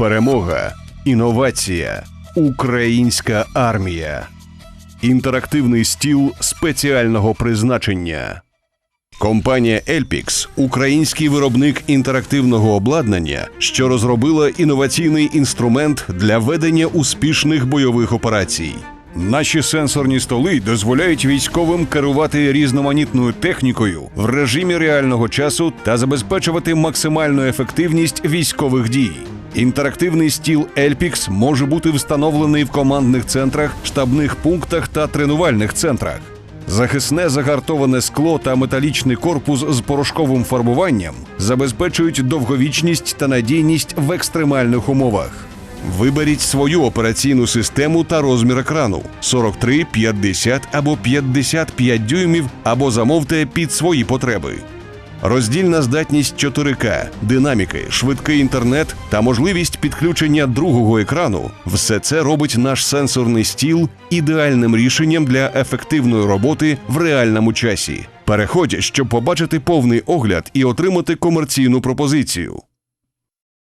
перемога, інновація, українська армія. Інтерактивний стіл спеціального призначення. Компанія Elpix – український виробник інтерактивного обладнання, що розробила інноваційний інструмент для ведення успішних бойових операцій. Наші сенсорні столи дозволяють військовим керувати різноманітною технікою в режимі реального часу та забезпечувати максимальну ефективність військових дій. Інтерактивний стіл Elpix може бути встановлений в командних центрах, штабних пунктах та тренувальних центрах. Захисне загартоване скло та металічний корпус з порошковим фарбуванням забезпечують довговічність та надійність в екстремальних умовах. Виберіть свою операційну систему та розмір екрану 43, 50 або 55 дюймів, або замовте під свої потреби. Роздільна здатність 4К, динаміки, швидкий інтернет та можливість підключення другого екрану все це робить наш сенсорний стіл ідеальним рішенням для ефективної роботи в реальному часі. Переходь, щоб побачити повний огляд і отримати комерційну пропозицію.